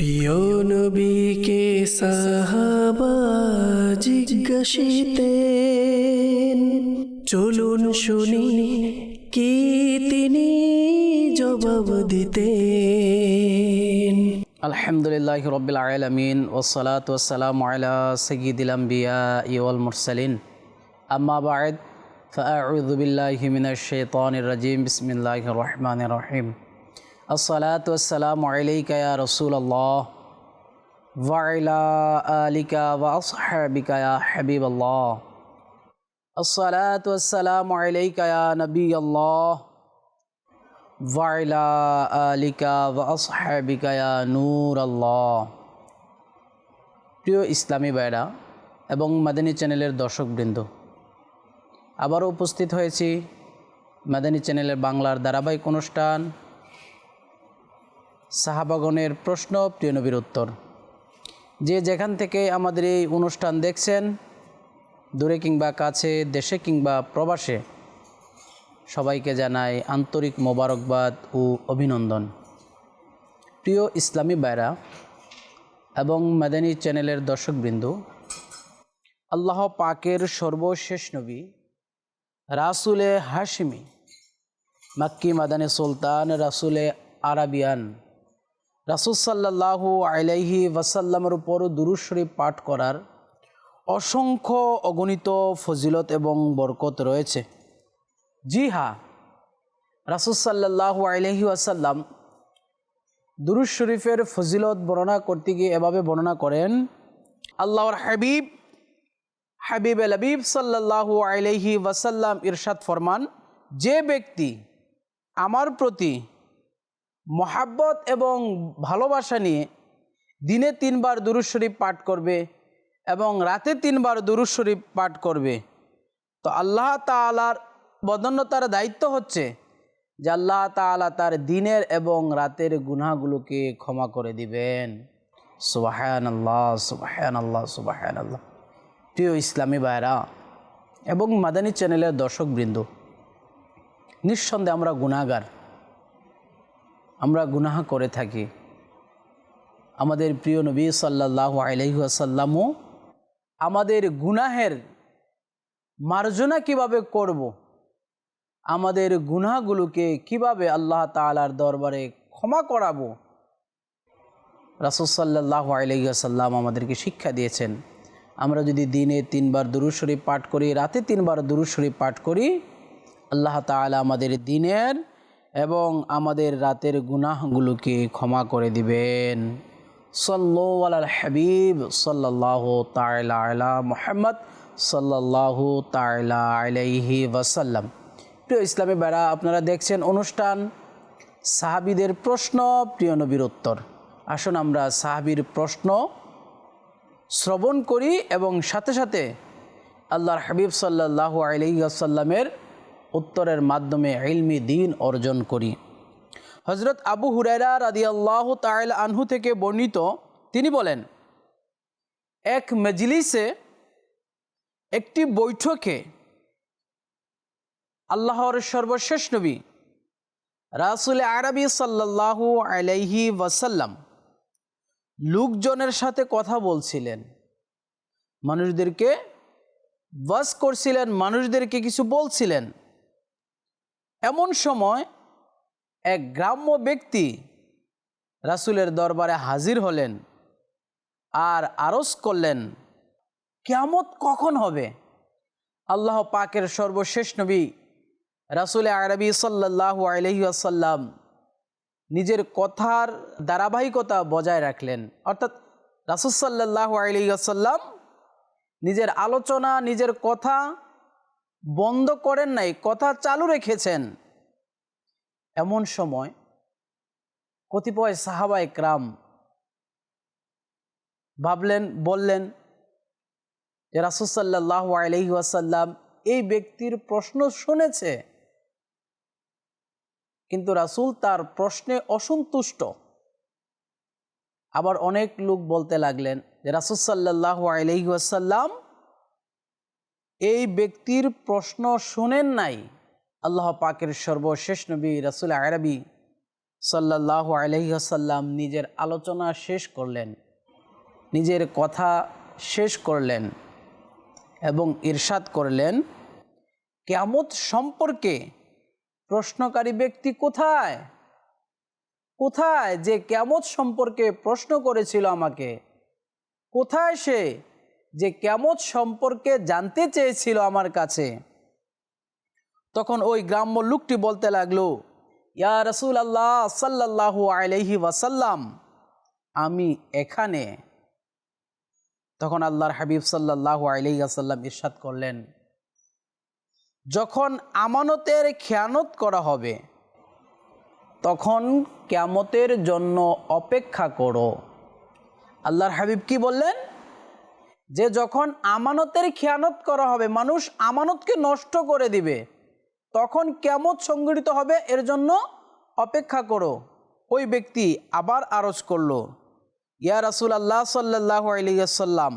প্রিয় নবীকে সাহাবা জিজ্ঞাসিতে চলুন শুনি কি তিনি জবাব দিতেন আলহামদুলিল্লাহ রবিল আলমিন ওসলাত ওসালাম আলা সঈদুল আম্বিয়া ইউল মুরসালিন আম্মা বাদ فأعوذ بالله من الشيطان الرجيم بسم الله الرحمن الرحيم আসসালাতাম আলাইকায়া রসুল্লাহ ওয়াইলা আলিকা ওয়াসহাবিকায়া হাবিব আল্লাহ আসসালাতাম আলাইকায়া নবী আল্লাহ ওয়াইলা আলিকা ওয়াসহাবিকায়া নূর আল্লাহ প্রিয় ইসলামী ভাইরা এবং মাদানী চ্যানেলের দর্শকবৃন্দ, আবারও উপস্থিত হয়েছি মাদানী চ্যানেলের বাংলার ধারাবাহিক অনুষ্ঠান সাহাবাগনের প্রশ্ন, প্রিয় নবীর উত্তর। যে যেখান থেকে আমাদের এই অনুষ্ঠান দেখছেন, দূরে কিংবা কাছে, দেশে কিংবা প্রবাসে, সবাইকে জানাই আন্তরিক মোবারকবাদ ও অভিনন্দন। প্রিয় ইসলামী বাইরা এবং মাদানী চ্যানেলের দর্শকবৃন্দ, আল্লাহ পাকের সর্বশেষ নবী রাসুলে হাশমি, মাক্কি মাদানী সুলতান রাসুলে আরাবিয়ান রাসুল সাল্লাহু আলাইহি ওয়াসাল্লামের উপর দুরুশরী পাঠ করার অসংখ্য অগণিত ফজিলত এবং বরকত রয়েছে। জি হ্যাঁ রাসুসাল্লাহ আলহি আসাল্লাম দুরুজ শরীফের ফজিলত বর্ণনা করতে গিয়ে এভাবে বর্ণনা করেন, আল্লাহর হাবিব হাবিব আল হাবিব সাল্লাহু আলহি ওয়াসাল্লাম ইরশাদ ফরমান, যে ব্যক্তি আমার প্রতি মহাব্বত এবং ভালোবাসা নিয়ে দিনে তিনবার দুরুজ শরীফ পাঠ করবে এবং রাতে তিনবার দুরুজ শরীফ পাঠ করবে। তো আল্লাহ তালার বদন্যতার দায়িত্ব হচ্ছে যে আল্লাহ তালা তার দিনের এবং রাতের গুনাহগুলোকে ক্ষমা করে দিবেন। সুবাহান আল্লাহ সুবাহান আল্লাহ সুবাহান আল্লাহ প্রিয় ইসলামী ভাইরা এবং মাদানী চ্যানেলের দর্শকবৃন্দ, নিঃসন্দেহে আমরা গুণাগার আমরা গুনাহ করে থাকি আমাদের প্রিয় নবী সাল্লাহ আলহিহাসাল্লামও আমাদের গুনাহের মার্জনা কীভাবে করব। আমাদের গুনাহগুলোকে কীভাবে আল্লাহ তালার দরবারে ক্ষমা করাবো রাসুসাল্লাহ আলাইসাল্লাম আমাদেরকে শিক্ষা দিয়েছেন, আমরা যদি দিনে তিনবার দুরুশরীফ পাঠ করি, রাতে তিনবার দুরুশরীফ পাঠ করি, আল্লাহ তালা আমাদের দিনের এবং আমাদের রাতের গুনাহগুলোকে ক্ষমা করে দিবেন। সল্লো হাবিব সাল্লাহ তাইলা মোহাম্মদ সাল্লাহু তাইলা আলাইহি ওয়াসাল্লাম। প্রিয় ইসলামী বেড়া আপনারা দেখছেন অনুষ্ঠান সাহাবিদের প্রশ্ন, প্রিয় নবীর উত্তর। আসুন আমরা সাহাবির প্রশ্ন শ্রবণ করি এবং সাথে সাথে আল্লাহর হাবিব সাল্লাহু আলাইহি আসাল্লামের উত্তরের মাধ্যমে ইলমি দিন অর্জন করি। হজরত আবু হুরাইরা রাদি আল্লাহ তাইল আনহু থেকে বর্ণিত, তিনি বলেন, এক মজলিসে একটি বৈঠকে আল্লাহর সর্বশেষ নবী রাসুল আরবি সাল্লাহু আলাইহি ওয়াসাল্লাম লোকজনের সাথে কথা বলছিলেন। মানুষদেরকে বাস করছিলেন, মানুষদেরকে কিছু বলছিলেন। এমন সময় এক গ্রাম্য ব্যক্তি রাসুলের দরবারে হাজির হলেন আর আরজ করলেন, কেয়ামত কখন হবে? আল্লাহ পাকের সর্বশেষ নবী রাসুল আরবি সাল্লাহ আলহিউসাল্লাম নিজের কথার ধারাবাহিকতা বজায় রাখলেন। অর্থাৎ রাসুল সাল্লাহ আলহিউসাল্লাম নিজের আলোচনা, নিজের কথা বন্ধ করেন নাই, কথা চালু রেখেছেন। এমন সময় কতিপয় সাহাবা একরাম ভাবলেন, বললেন যে রাসুসাল্লাহ আলহি আসাল্লাম এই ব্যক্তির প্রশ্ন শুনেছে। কিন্তু রাসুল তার প্রশ্নে অসন্তুষ্ট। আবার অনেক লোক বলতে লাগলেন যে রাসুসাল্লাহ আলহি আসাল্লাম এই ব্যক্তির প্রশ্ন শোনেন নাই। আল্লাহ পাকের সর্বশেষ নবী রাসুল আরবি সাল্লাহ আলহিহাসাল্লাম নিজের আলোচনা শেষ করলেন, নিজের কথা শেষ করলেন এবং ইরশাদ করলেন, কেয়ামত সম্পর্কে প্রশ্নকারী ব্যক্তি কোথায়? কোথায় যে কেমত সম্পর্কে প্রশ্ন করেছিল আমাকে? কোথায় সে যে কেমত সম্পর্কে জানতে চেয়েছিল আমার কাছে? তখন ওই গ্রাম্য লোকটি বলতে লাগল, ইয়া রসুল আল্লাহ সাল্লাহ আলহি ওয়াসাল্লাম, আমি এখানে। তখন আল্লাহর হাবিব সাল্লাহ আলহি আসাল্লাম ইরশাদ করলেন, যখন আমানতের খেয়ানত করা হবে, তখন ক্যামতের জন্য অপেক্ষা করো। আল্লাহর হাবিব কি বললেন? যে যখন আমানতের খেয়ানত করা হবে, মানুষ আমানতকে নষ্ট করে দিবে তখন কেমত সংগঠিত হবে এর জন্য অপেক্ষা করো। ওই ব্যক্তি আবার আরজ করল, ইয়া রাসুল আল্লাহ সাল্লাহ আলিয়াল্লাম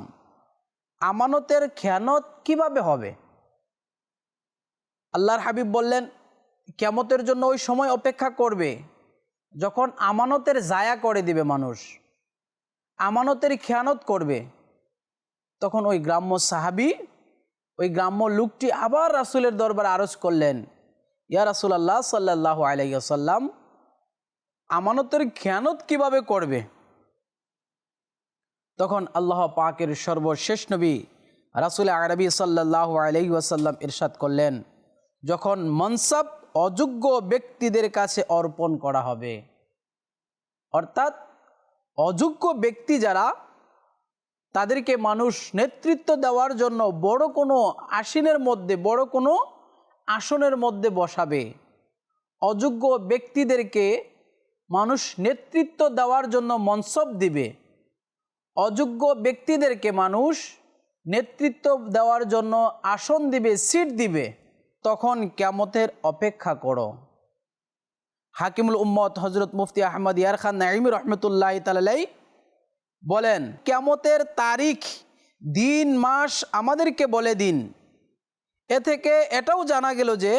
আমানতের খেয়ানত কীভাবে হবে? আল্লাহর হাবিব বললেন কেমতের জন্য ওই সময় অপেক্ষা করবে, যখন আমানতের জায়া করে দিবে মানুষ, আমানতের খেয়ানত করবে। তখন ওই গ্রাম্য সাহাবি ওই গ্রাম্য লোকটি আবার রাসুলের দরবার আরজ করলেন, ইয়া রাসুল আল্লাহ সাল্লাহ আলাইসাল্লাম আমানতের খেয়ানত কীভাবে করবে? তখন আল্লাহ পাকের সর্বশেষ নবী রাসুল আরবি সাল্লাহ আলাই ওয়াসাল্লাম ইরশাদ করলেন, যখন মনসাব অযোগ্য ব্যক্তিদের কাছে অর্পণ করা হবে, অর্থাৎ অযোগ্য ব্যক্তি যারা তাদেরকে মানুষ নেতৃত্ব দেওয়ার জন্য বড় কোনো আসিনের মধ্যে, বড় কোনো আসনের মধ্যে বসাবে। অযোগ্য ব্যক্তিদেরকে মানুষ নেতৃত্ব দেওয়ার জন্য মনসব দিবে। অযোগ্য ব্যক্তিদেরকে মানুষ নেতৃত্ব দেওয়ার জন্য আসন দিবে, সিট দিবে। তখন ক্যামতের অপেক্ষা করো। হাকিমুল উম্মত হজরত মুফতি আহমদ ইয়ার খান নাইম রহমতুল্লাহ তালাই বলেন, ক্যামতের তারিখ, দিন, মাস আমাদেরকে বলে দিন। এ থেকে এটাও জানা গেল যে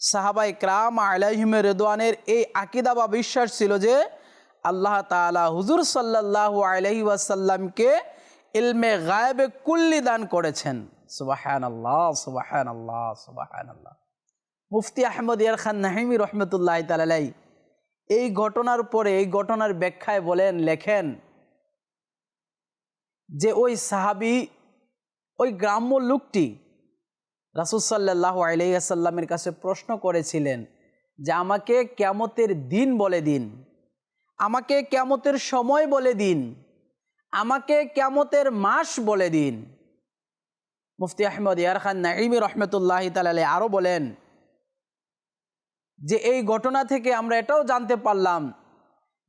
সাহাবাই ক্রাম আলাহিমের রেদওয়ানের এই আকিদা বা বিশ্বাস ছিল যে আল্লাহ তালা হুজুর সাল্লাহ আলহি ওয়াসাল্লামকে ইলমে গায়েবে কুল্লি দান করেছেন। সুবাহান আল্লাহ সুবাহান আল্লাহ সুবাহান আল্লাহ মুফতি আহমদ ইয়ার খান নাহিমি রহমতুল্লাহ তালাই এই ঘটনার পরে, এই ঘটনার ব্যাখ্যায় বলেন, লেখেন যে ওই সাহাবি, ওই গ্রাম্য লোকটি রাসুসাল্লাহ আলাইসাল্লামের কাছে প্রশ্ন করেছিলেন যে আমাকে ক্যামতের দিন বলে দিন, আমাকে ক্যামতের সময় বলে দিন, আমাকে ক্যামতের মাস বলে দিন। মুফতি আহমদ ইয়ার খান নাইমি রহমতুল্লাহ তালে আরও বলেন যে এই ঘটনা থেকে আমরা এটাও জানতে পারলাম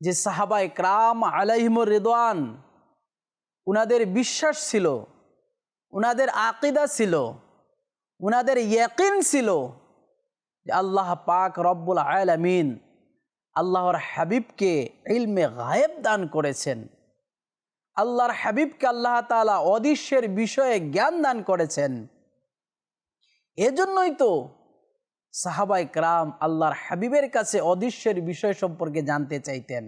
যে সাহাবাই ক্রাম আলাইহিমর রেদওয়ান উনাদের বিশ্বাস ছিল, উনাদের আকিদা ছিল, উনাদের ইয়কিন ছিল যে আল্লাহ পাক রব্বুল আলমিন আল্লাহর হাবিবকে ইলমে গায়েব দান করেছেন। আল্লাহর হাবিবকে আল্লাহ তালা অদৃশ্যের বিষয়ে জ্ঞান দান করেছেন। এজন্যই তো সাহাবাই ক্রাম আল্লাহর হাবিবের কাছে অদৃশ্যের বিষয় সম্পর্কে জানতে চাইতেন।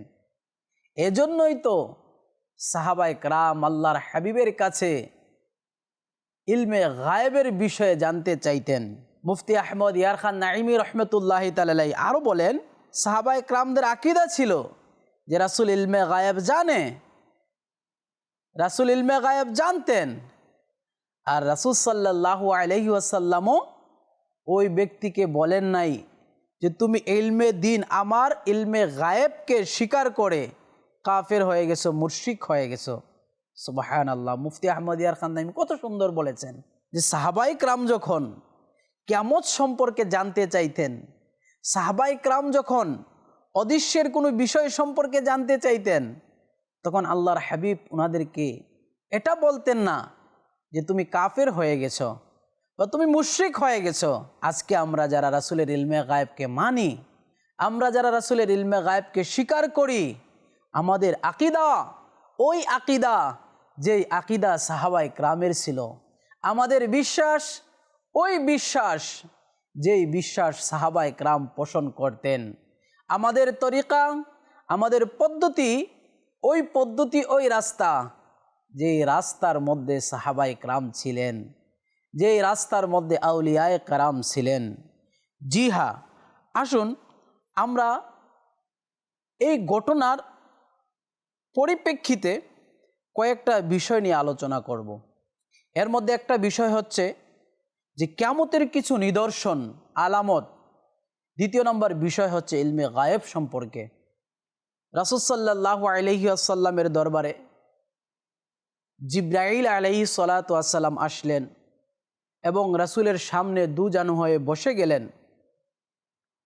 এজন্যই তো সাহাবাই ক্রাম আল্লাহর হাবিবের কাছে ইলমে গায়েবের বিষয়ে জানতে চাইতেন। মুফতি আহমদ ইয়ার খান নাইমি রহমতুল্লাহ তালাই আরও বলেন সাহাবাই ক্রামদের আকিদা ছিল যে রাসুল ইলমে গায়েব জানে, রাসুল ইলমে গায়েব জানতেন আর রাসুল সাল্লাহ আলহি আসাল্লামও ওই ব্যক্তিকে বলেন নাই যে, তুমি ইলমে দিন আমার ইলমে গায়েবকে স্বীকার করে কাফের হয়ে গেছো মুর্শিক হয়ে গেছো। সুবাহান আল্লাহ মুফতি আহমদ ইয়ার খান কত সুন্দর বলেছেন যে সাহাবাই ক্রাম যখন কেমত সম্পর্কে জানতে চাইতেন, সাহাবাই ক্রাম যখন অদৃশ্যের কোনো বিষয় সম্পর্কে জানতে চাইতেন, তখন আল্লাহর হাবিব ওনাদেরকে এটা বলতেন না যে তুমি কাফের হয়ে গেছো বা তুমি মুশ্রিক হয়ে গেছো। আজকে আমরা যারা রাসুলের ইলমে গায়েবকে মানি, আমরা যারা রাসুলের ইলমে গায়েবকে স্বীকার করি আমাদের আকিদা, ওই আকিদা যেই আকিদা সাহাবাই ক্রামের ছিল। আমাদের বিশ্বাস, ওই বিশ্বাস যেই বিশ্বাস সাহাবাই ক্রাম পোষণ করতেন। আমাদের তরিকা, আমাদের পদ্ধতি, ওই পদ্ধতি, ওই রাস্তা যে রাস্তার মধ্যে সাহাবাই ক্রাম ছিলেন যে রাস্তার মধ্যে আউলিয়ায় কারাম ছিলেন। জি আসুন আমরা এই ঘটনার পরিপ্রেক্ষিতে কয়েকটা বিষয় নিয়ে আলোচনা করব। এর মধ্যে একটা বিষয় হচ্ছে যে ক্যামতের কিছু নিদর্শন, আলামত। দ্বিতীয় নম্বর বিষয় হচ্ছে ইলমে গায়েব সম্পর্কে। রাসুসাল্লাহ আলহি আসাল্লামের দরবারে জিব্রাইল আলহি সালাতাম আসলেন এবং রাসুলের সামনে দু জানু হয়ে বসে গেলেন।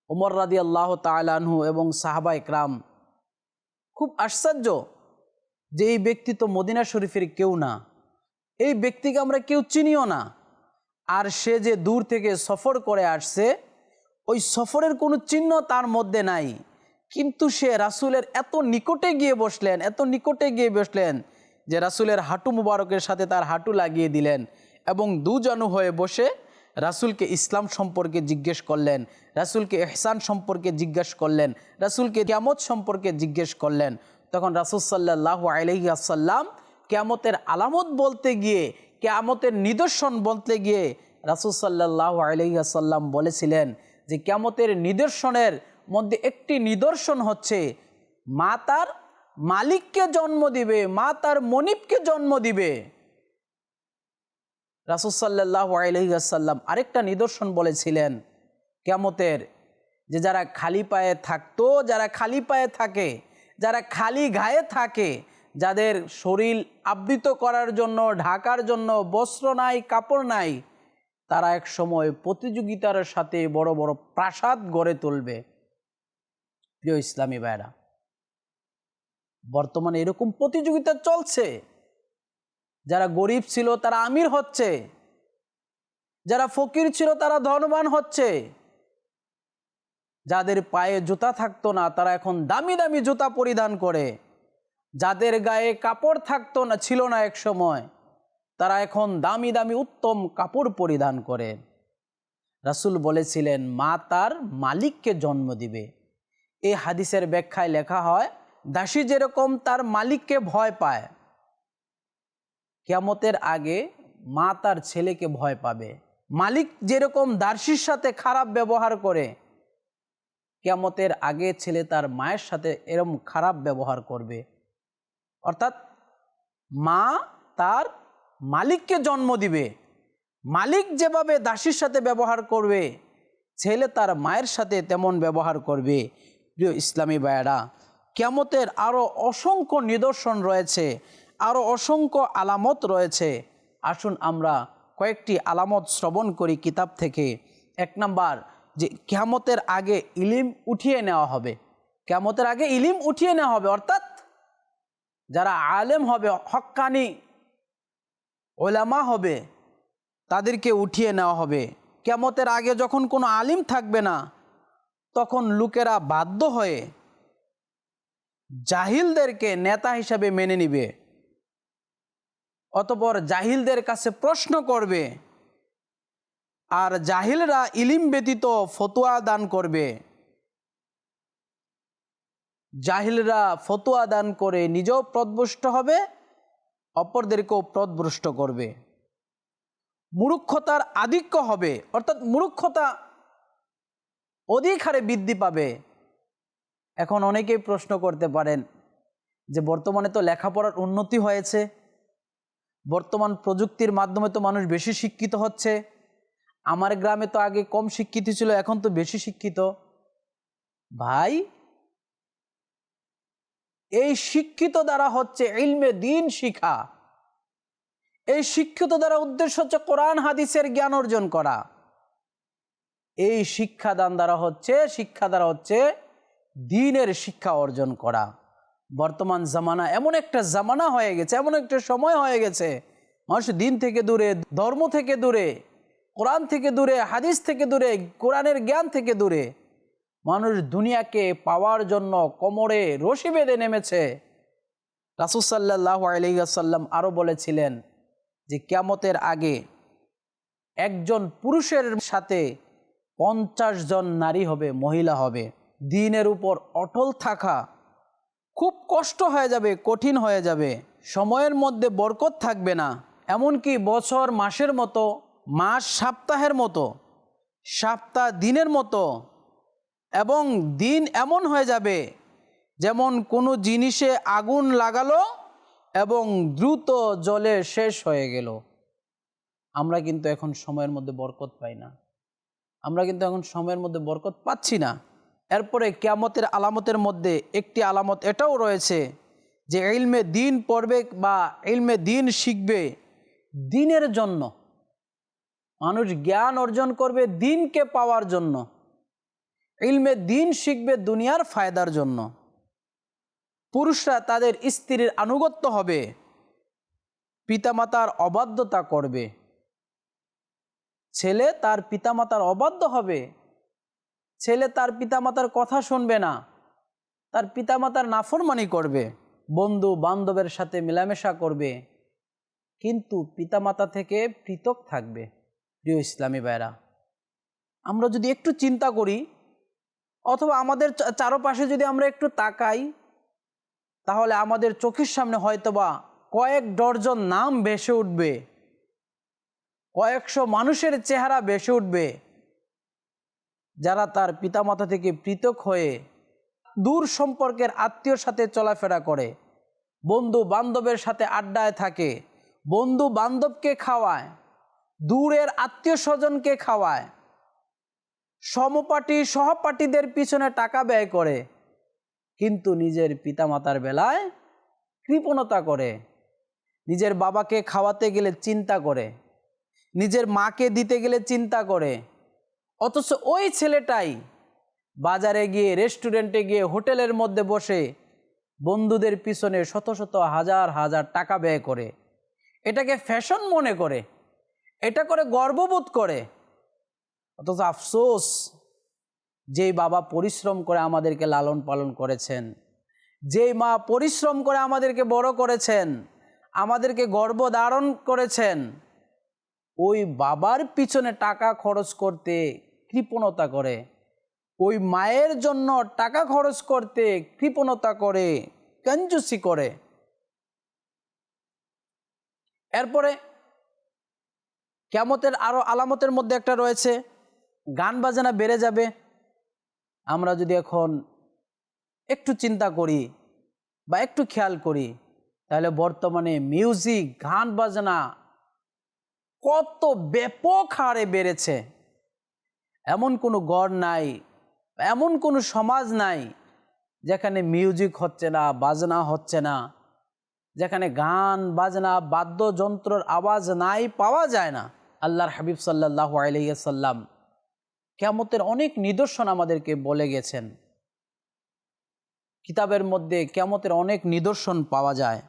ওমর রাদি আল্লাহ তালানহু এবং সাহাবা ইকরাম খুব আশ্চর্য যে এই ব্যক্তি তো মদিনা শরীফের কেউ না, এই ব্যক্তিকে আমরা কেউ চিনিও না। আর সে যে দূর থেকে সফর করে আসছে, ওই সফরের কোনো চিহ্ন তার মধ্যে নাই। কিন্তু সে রাসুলের এত নিকটে গিয়ে বসলেন, এত নিকটে গিয়ে বসলেন যে রাসুলের হাঁটু মুবারকের সাথে তার হাঁটু লাগিয়ে দিলেন এবং দুজনু হয়ে বসে রাসুলকে ইসলাম সম্পর্কে জিজ্ঞেস করলেন, রাসুলকে এহসান সম্পর্কে জিজ্ঞেস করলেন, রাসুলকে ক্যামত সম্পর্কে জিজ্ঞেস করলেন। তখন রাসুল সাল্লাহ আলহি আসাল্লাম ক্যামতের আলামত বলতে গিয়ে, ক্যামতের নিদর্শন বলতে গিয়ে রাসুল সাল্লাহ আলহি আসাল্লাম বলেছিলেন যে ক্যামতের নিদর্শনের মধ্যে একটি নিদর্শন হচ্ছে, মা তার মালিককে জন্ম দিবে, মা তার মনিবকে জন্ম দিবে। রাসুসাল্লাহ আলহিসাল্লাম আরেকটা নিদর্শন বলেছিলেন কেমতের যে যারা খালি পায়ে থাকতো, যারা খালি পায়ে থাকে যারা খালি গায়ে থাকে, যাদের শরীর আবৃত করার জন্য, ঢাকার জন্য বস্ত্র নাই, কাপড় নাই, তারা এক সময় প্রতিযোগিতার সাথে বড় বড় প্রাসাদ গড়ে তুলবে। প্রিয় ইসলামী ভাইরা বর্তমানে এরকম প্রতিযোগিতা চলছে। যারা গরিব ছিল তারা আমির হচ্ছে। যারা ফকির ছিল তারা ধনবান হচ্ছে। যাদের পায়ে জুতা থাকতো না, তারা এখন দামি দামি জুতা পরিধান করে। যাদের গায়ে কাপড় থাকতো না, ছিল না এক সময়, তারা এখন দামি দামি উত্তম কাপড় পরিধান করে। রাসুল বলেছিলেন, মা তার মালিককে জন্ম দিবে। এই হাদিসের ব্যাখ্যায় লেখা হয়, দাসী যেরকম তার মালিককে ভয় পায় কেমতের আগে মা তার ছেলেকে ভয় পাবে। মালিক যেরকম দার্শির সাথে খারাপ ব্যবহার করে কেমতের আগে ছেলে তার মায়ের সাথে এরম খারাপ ব্যবহার করবে। অর্থাৎ মা তার মালিককে জন্ম দিবে। মালিক যেভাবে দাসীর সাথে ব্যবহার করবে, ছেলে তার মায়ের সাথে তেমন ব্যবহার করবে। প্রিয় ইসলামী ভাইয়েরা কেমতের আরও অসংখ্য নিদর্শন রয়েছে আরও অসংখ্য আলামত রয়েছে। আসুন আমরা কয়েকটি আলামত শ্রবণ করি কিতাব থেকে। এক নাম্বার যে কেমতের আগে ইলিম উঠিয়ে নেওয়া হবে। কেমতের আগে ইলিম উঠিয়ে নেওয়া হবে, অর্থাৎ যারা আলেম হবে হক্কানি ওলামা হবে, তাদেরকে উঠিয়ে নেওয়া হবে। কেমতের আগে যখন কোনো আলিম থাকবে না, তখন লোকেরা বাধ্য হয়ে জাহিলদেরকে নেতা হিসাবে মেনে নিবে। অতপর জাহিলদের কাছে প্রশ্ন করবে আর জাহিলরা ইলিম ব্যতীত ফতুয়া দান করবে। জাহিলরা ফতুয়া দান করে নিজেও প্রদভ্রষ্ট হবে, অপরদেরকেও প্রদভ্রষ্ট করবে। মূর্খতার আধিক্য হবে, অর্থাৎ মূর্খতা অধিক হারে বৃদ্ধি পাবে। এখন অনেকেই প্রশ্ন করতে পারেন যে, বর্তমানে তো লেখাপড়ার উন্নতি হয়েছে, বর্তমান প্রযুক্তির মাধ্যমে তো মানুষ বেশি শিক্ষিত হচ্ছে। আমার গ্রামে তো আগে কম শিক্ষিত ছিল, এখন তো বেশি শিক্ষিত। ভাই, এই শিক্ষিত দ্বারা হচ্ছে ইলমে দিন শিখা। এই শিক্ষিত দ্বারা উদ্দেশ্য হচ্ছে কোরআন, হাদিসের জ্ঞান অর্জন করা। এই শিক্ষাদান দ্বারা হচ্ছে, শিক্ষা দ্বারা হচ্ছে দিনের শিক্ষা অর্জন করা। বর্তমান জামানা এমন একটা জামানা হয়ে গেছে, এমন একটা সময় হয়ে গেছে। মানুষ দিন থেকে দূরে, ধর্ম থেকে দূরে। কোরআন থেকে দূরে, হাদিস থেকে দূরে, কোরআনের জ্ঞান থেকে দূরে, মানুষ দুনিয়াকে পাওয়ার জন্য কোমরে রশি বেঁধে নেমেছে। রাসুসাল্লাহ আলহিসাল্লাম আরও বলেছিলেন যে, ক্যামতের আগে একজন পুরুষের সাথে পঞ্চাশ জন নারী হবে, মহিলা হবে। দিনের উপর অটল থাকা খুব কষ্ট হয়ে যাবে, কঠিন হয়ে যাবে। সময়ের মধ্যে বরকত থাকবে না। এমনকি বছর, মাসের মতো মাস সপ্তাহের মতো, সপ্তাহ দিনের মতো এবং দিন এমন হয়ে যাবে যেমন কোনো জিনিসে আগুন লাগালো এবং দ্রুত জলে শেষ হয়ে গেল। আমরা কিন্তু এখন সময়ের মধ্যে বরকত পাই না। আমরা কিন্তু এখন সময়ের মধ্যে বরকত পাচ্ছি না। এরপরে কিয়ামতের আলামতের মধ্যে একটি আলামত এটাও রয়েছে যে ইলমে দিন পড়বে বা ইলমে দিন শিখবে দিনের জন্য। মানুষ জ্ঞান অর্জন করবে দিনকে পাওয়ার জন্য। ইলমে দিন শিখবে দুনিয়ার ফায়দার জন্য। পুরুষরা তাদের স্ত্রীর আনুগত্য হবে। পিতামাতার অবাধ্যতা করবে। ছেলে তার পিতামাতার অবাধ্য হবে। ছেলে তার পিতামাতার কথা শুনবে না। তার পিতামাতার নাফরমানি করবে। বন্ধু বান্ধবের সাথে মেলামেশা করবে। কিন্তু পিতামাতা থেকে পৃথক থাকবে। প্রিয় ইসলামী ভাইরা আমরা যদি একটু চিন্তা করি, অথবা আমাদের চারপাশে যদি আমরা একটু তাকাই, তাহলে আমাদের চোখের সামনে হয়তোবা কয়েক ডর্জন নাম ভেসে উঠবে, কয়েকশো মানুষের চেহারা ভেসে উঠবে, যারা তার পিতামাতা থেকে পৃথক হয়ে দূর সম্পর্কের আত্মীয়র সাথে চলাফেরা করে বন্ধু বান্ধবের সাথে আড্ডায় থাকে বন্ধু বান্ধবকে খাওয়ায়। দূরের আত্মীয় স্বজনকে খাওয়ায়। সমপাটি সহপাঠীদের পিছনে টাকা ব্যয় করে, কিন্তু নিজের পিতামাতার বেলায় কৃপণতা করে। নিজের বাবাকে খাওয়াতে গেলে চিন্তা করে। নিজের মাকে দিতে গেলে চিন্তা করে। অথচ ওই ছেলেটাই বাজারে গিয়ে, রেস্টুরেন্টে গিয়ে, হোটেলের মধ্যে বসে বন্ধুদের পিছনে শত শত হাজার হাজার টাকা ব্যয় করে। এটাকে ফ্যাশন মনে করে। এটা করে গর্ববোধ করে। অথচ আফসোস, যেই বাবা পরিশ্রম করে আমাদেরকে লালন পালন করেছেন, যেই মা পরিশ্রম করে আমাদেরকে বড় করেছেন, আমাদেরকে গর্ব ধারণ করেছেন, ওই বাবার পিছনে টাকা খরচ করতে কৃপণতা করে, ওই মায়ের জন্য টাকা খরচ করতে কৃপণতা করে কঞ্জুসি করে। এরপরে কেমতের আরও আলামতের মধ্যে একটা রয়েছে। গান বাজনা বেড়ে যাবে। আমরা যদি এখন একটু চিন্তা করি বা একটু খেয়াল করি, তাহলে বর্তমানে মিউজিক, গান বাজনা কত ব্যাপক হারে বেড়েছে। এমন কোনো গড় নাই, এমন কোনো সমাজ নাই, যেখানে মিউজিক হচ্ছে না, বাজনা হচ্ছে না। যেখানে গান, বাজনা, বাদ্যযন্ত্রর আওয়াজ নাই, পাওয়া যায় না। আল্লাহর হাবিব সাল্লাহ আলাইসাল্লাম কেমতের অনেক নিদর্শন আমাদেরকে বলে গেছেন। কিতাবের মধ্যে কেমতের অনেক নিদর্শন পাওয়া যায়।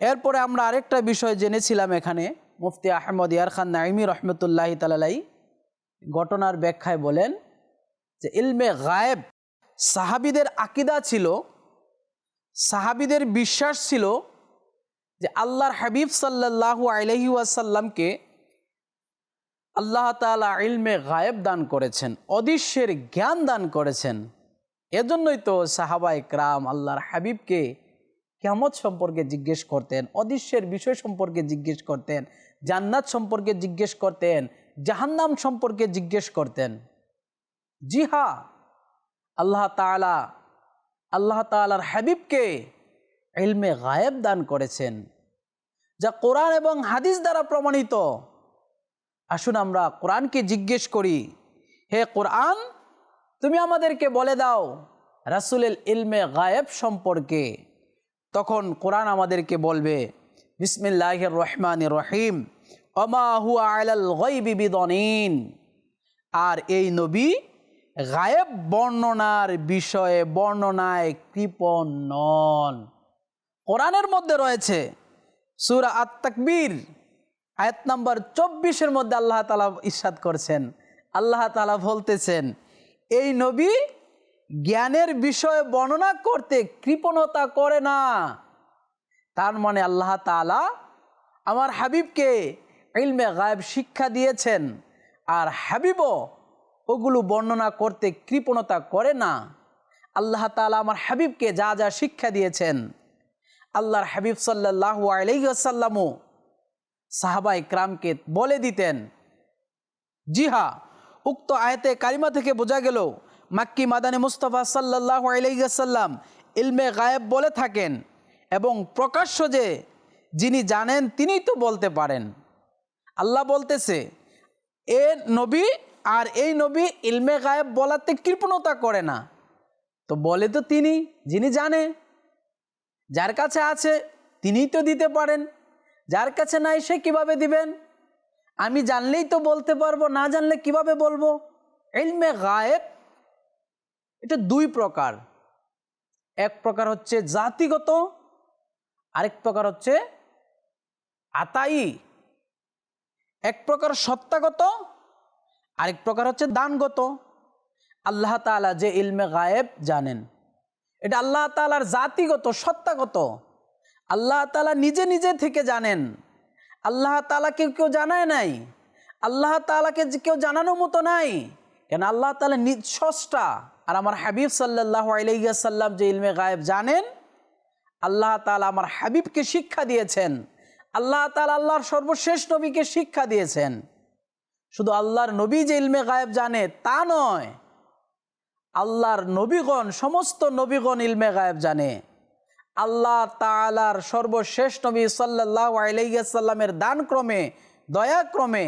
এরপরে আমরা আরেকটা বিষয় জেনেছিলাম এখানে। মুফতি আহমদ ইয়ার খান নাইমি রহমতুল্লাহ তালাই ঘটনার ব্যাখ্যায় বলেন যে ইলমে গায়েব সাহাবিদের আকিদা ছিল সাহাবিদের বিশ্বাস ছিল যে আল্লাহর হাবিব সাল্লাহু আলহি ওয়াসাল্লামকে আল্লাহ তালা ইলমে গায়েব দান করেছেন, অদৃশ্যের জ্ঞান দান করেছেন। এজন্যই তো সাহাবাই ক্রাম আল্লাহর হাবিবকে কেমত সম্পর্কে জিজ্ঞেস করতেন, অদৃশ্যের বিষয় সম্পর্কে জিজ্ঞেস করতেন, জান্নাত সম্পর্কে জিজ্ঞেস করতেন, জাহান্নাম সম্পর্কে জিজ্ঞেস করতেন। জি হা আল্লাহ তালা আল্লাহ তালার হাবিবকে ইলমে গায়েব দান করেছেন, যা কোরআন এবং হাদিস দ্বারা প্রমাণিত। আসুন আমরা কোরআনকে জিজ্ঞেস করি, হে কোরআন, তুমি আমাদেরকে বলে দাও রাসুলের ইলমে গায়েব সম্পর্কে। তখন কোরআন আমাদেরকে বলবে বিসমিল্লাহ রহমান রহিম অমা হুয়া আলাল গাইবি আর এই নবী গায়েব বর্ণনার বিষয়ে বর্ণনায় কৃপণ নন। কোরআনের মধ্যে রয়েছে সুরা আত তাকবীর আয়াত নাম্বার চব্বিশের মধ্যে আল্লাহ তালা ইস্বাদ করছেন। আল্লাহ তালা বলতেছেন, এই নবী জ্ঞানের বিষয়ে বর্ণনা করতে কৃপণতা করে না। তার মানে আল্লাহ তালা আমার হাবিবকে ইলমে গায়েব শিক্ষা দিয়েছেন, আর হাবিবও ওগুলো বর্ণনা করতে কৃপণতা করে না। আল্লাহ তালা আমার হাবিবকে যা যা শিক্ষা দিয়েছেন। আল্লাহর হাবিব সাল্লাহ আলাইসাল্লামও সাহাবা ইকরামকে বলে দিতেন, জি হ্যাঁ উক্ত আয়তে কারিমা থেকে বোঝা গেল, মাক্কি মাদানে মুস্তফা সাল্লাহ আলাইসাল্লাম ইলমে গায়েব বলে থাকেন এবং প্রকাশ্য যে যিনি জানেন তিনিই তো বলতে পারেন। আল্লাহ বলতেছে, এ নবী আর এই নবী ইলমে গায়েব বলাতে কৃপণতা করে না। তো বলে তো তিনি, যিনি জানে। যার কাছে আছে, তিনিই তো দিতে পারেন। যার কাছে নাই, সে কীভাবে দিবেন? আমি জানলেই তো বলতে পারব, না জানলে কীভাবে বলব? ইলমে গায়েব, এটা দুই প্রকার। এক প্রকার হচ্ছে জাতিগত, আরেক প্রকার হচ্ছে আতাই এক প্রকার সত্তাগত আরেক প্রকার হচ্ছে দানগত। আল্লাহ তালা যে ইলমে গায়েব জানেন। এটা আল্লাহ তালার জাতিগত, সত্তাগত। আল্লাহ তালা নিজে নিজে থেকে জানেন। আল্লাহ তালাকে কেউ জানায় নাই। আল্লাহ তালাকে কেউ জানানোর মতো নাই। কেন আল্লাহ তালা নিজ স্রষ্টা আর আমার হাবিব সাল্লাহ আলাইসাল্লাম যে ইলমে গায়েব জানেন, আল্লাহ তালা আমার হাবিবকে শিক্ষা দিয়েছেন। আল্লাহ তালা আল্লাহর সর্বশেষ নবীকে শিক্ষা দিয়েছেন। শুধু আল্লাহর নবী যে ইলমে গায়েব জানে, তা নয়, আল্লাহর নবীগণ, সমস্ত নবীগণ ইলমে গায়েব জানে। আল্লাহ তালার সর্বশেষ নবী সাল্লাহ আলাইসাল্লামের দানক্রমে, দয়াক্রমে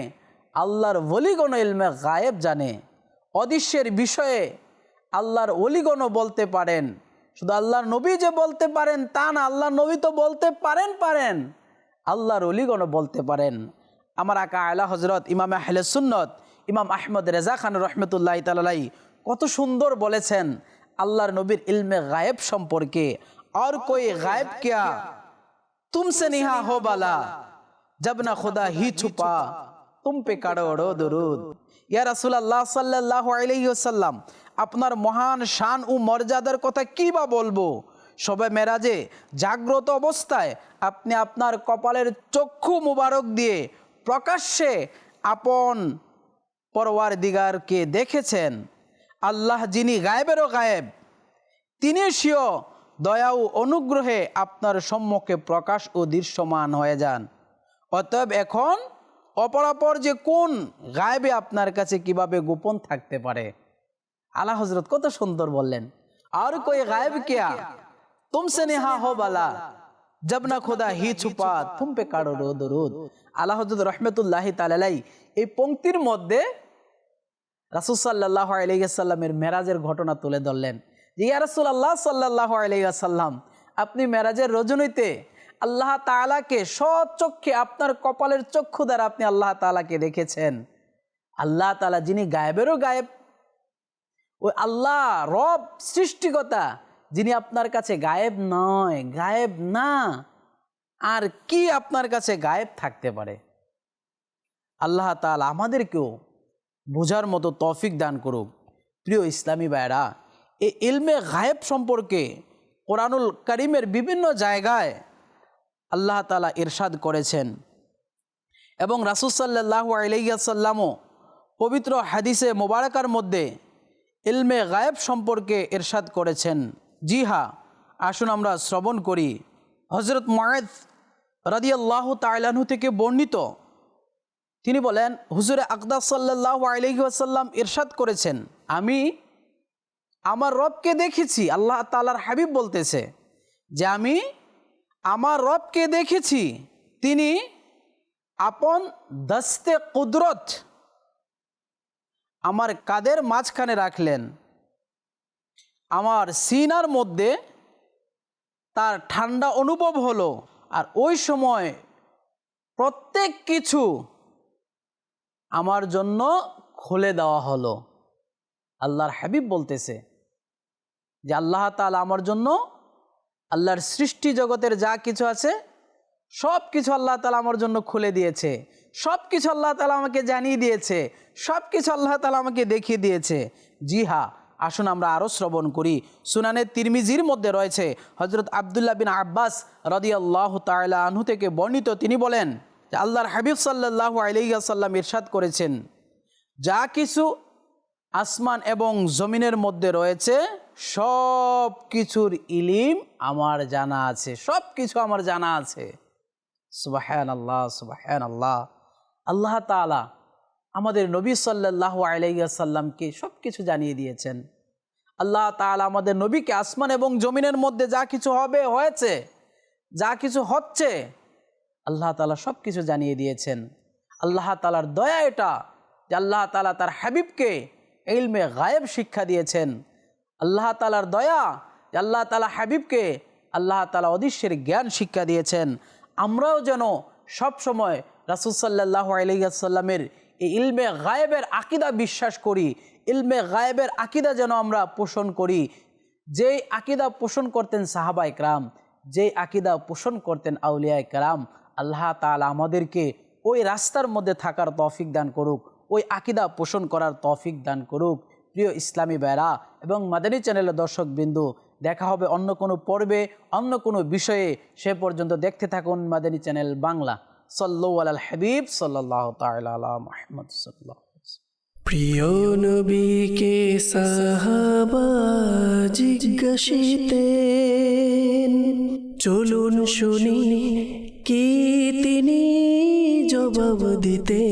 আল্লাহর অলিগণ ইলমে গায়েব জানে। অদৃশ্যের বিষয়ে আল্লাহর অলিগণও বলতে পারেন। শুধু আল্লাহর নবী যে বলতে পারেন, তা না, আল্লাহর নবী তো বলতে পারেন পারেন, আল্লাহর অলিগণও বলতে পারেন। আমার আকা আলা হজরত ইমাম আহলে সুন্নত, ইমাম আহমদ রেজা খান রহমতুল্লাহ তালাই কত সুন্দর বলেছেন, আল্লাহর নবীর ইলমে গায়েব সম্পর্কে। আর কই গায়েব কিয়া? তুমসে নিহা হো বালা, জব না খুদা হি ছুপা, তুম পে কাড়ো দরুদ। ইয়া রাসূলুল্লাহ সাল্লাল্লাহু আলাইহি ওয়াসাল্লাম, আপনার মহান শান ও মর্যাদার কথা কি বা বলব? সবে মেরাজে জাগ্রত অবস্থায় আপনি আপনার কপালের চক্ষু মুবারক দিয়ে প্রকাশ্যে আপন পরওয়ার দিগারকে দেখেছেন। আল্লাহ যিনি গায়েবেরও গায়েব, তিনি স্বীয় দয়া ও অনুগ্রহে আপনার সম্মুখে প্রকাশ ও দৃশ্যমান হয়ে যান। অতএব এখন অপরাপর যে কোন গায়েবে আপনার কাছে কীভাবে গোপন থাকতে পারে? আলা হজরত কত সুন্দর বললেন, আর কই গায়েব কিয়া? তুমসে নেহা হো বালা। জব না খোদা হি ছুপা তুম কাড়ো রোদ রোদ আলা হজরত রহমতুল্লাহ তালাই এই পঙ্ক্তির মধ্যে রাসুসাল্লাহ আলাইসাল্লামের মেরাজের ঘটনা তুলে ধরলেন। যে, ইয়া রাসুল আল্লাহ সাল্লাহ আলাইসাল্লাম আপনি মেরাজের রজনীতে আল্লাহ তালাকে সচক্ষে আপনার কপালের চক্ষু দ্বারা আপনি আল্লাহ তালাকে দেখেছেন। আল্লাহ তালা যিনি গায়েবেরও গায়েব ওই আল্লাহ রব সৃষ্টিকতা যিনি আপনার কাছে গায়েব নয়, গায়েব না। আর কি আপনার কাছে গায়েব থাকতে পারে? আল্লাহ তালা আমাদেরকেও বোঝার মতো তৌফিক দান করুক। প্রিয় ইসলামী ভাইরা এই ইলমে গায়েব সম্পর্কে কোরআনুল করিমের বিভিন্ন জায়গায় আল্লাহ তালা ইরশাদ করেছেন এবং রাসুসাল্লাহ আলাইসাল্লামও পবিত্র হাদিসে মোবারকার মধ্যে ইলমে গায়েব সম্পর্কে ইরশাদ করেছেন। জি হা, আসুন আমরা শ্রবণ করি। হজরত ময়েদ রাদিয়াল্লাহ তাইলানহু থেকে বর্ণিত। তিনি বলেন, হুজুরে আকদাস সাল্লাহ আলহিহাসাল্লাম ইরশাদ করেছেন। আমি আমার রবকে দেখেছি, আল্লাহ তালার হাবিব বলতেছে যে আমি আমার রবকে দেখেছি। তিনি আপন দস্তে কুদরত আমার কাদের মাঝখানে রাখলেন? আমার সিনার মধ্যে তার ঠান্ডা অনুভব হলো। আর ওই সময় প্রত্যেক কিছু আমার জন্য খুলে দেওয়া হলো। আল্লাহর হাবিব বলতেছে যে, আল্লাহ তালা আমার জন্য আল্লাহর সৃষ্টি জগতের যা কিছু আছে সব কিছু আল্লাহ তালা আমার জন্য খুলে দিয়েছে। সব কিছু আল্লাহ তালা আমাকে জানিয়ে দিয়েছে। সব কিছু আল্লাহ তালা আমাকে দেখিয়ে দিয়েছে। জি হা আসুন আমরা আরও শ্রবণ করি। সুনানের তিরমিজির মধ্যে রয়েছে হজরত আবদুল্লাহ বিন আব্বাস রদি আল্লাহ তালা আনহু থেকে বর্ণিত, তিনি বলেন যে আল্লাহর হাবিব সাল্লাহ আলাইসাল্লাম ইরশাদ করেছেন, যা কিছু আসমান এবং জমিনের মধ্যে রয়েছে সব কিছুর ইলিম আমার জানা আছে সব কিছু আমার জানা আছে। সুবাহান আল্লাহ সুবাহান আল্লাহ আল্লাহ তালা আমাদের নবী সাল্লাহ আলাইসাল্লামকে সব কিছু জানিয়ে দিয়েছেন। আল্লাহ তালা আমাদের নবীকে আসমান এবং জমিনের মধ্যে যা কিছু হবে, হয়েছে, যা কিছু হচ্ছে, আল্লাহ তালা সব কিছু জানিয়ে দিয়েছেন। আল্লাহ তালার দয়া এটা যে আল্লাহ তালা তার হাবিবকে ইলমে গায়েব শিক্ষা দিয়েছেন। আল্লাহ তালার দয়া যে আল্লাহ তালা হাবিবকে আল্লাহ তালা অদৃশ্যের জ্ঞান শিক্ষা দিয়েছেন। আমরাও যেন সব সময় রাসুলসাল্লাহ আলাইসাল্লামের এই ইলমে গায়েবের আকিদা বিশ্বাস করি। ইলমে গায়েবের আকিদা যেন আমরা পোষণ করি। যেই আকিদা পোষণ করতেন সাহাবা ইকরাম যেই আকিদা পোষণ করতেন আউলিয়া ইকরাম আল্লাহ তালা আমাদেরকে ওই রাস্তার মধ্যে থাকার তৌফিক দান করুক, ওই আকিদা পোষণ করার তৌফিক দান করুক। প্রিয় ইসলামী বেড়া এবং মাদানী চ্যানেলের দর্শক বিন্দু, দেখা হবে অন্য কোনো পর্বে, অন্য কোনো বিষয়ে, সে পর্যন্ত দেখতে থাকুন মাদানী চ্যানেল বাংলা। সল্লু আল হাবিব সাল্লাহ তালা মাহমদ সাল্লাহ প্রিয় নবীকে সাহাবা জিজ্ঞাসিতে চলুন শুনি কি তিনি জবাব দিতে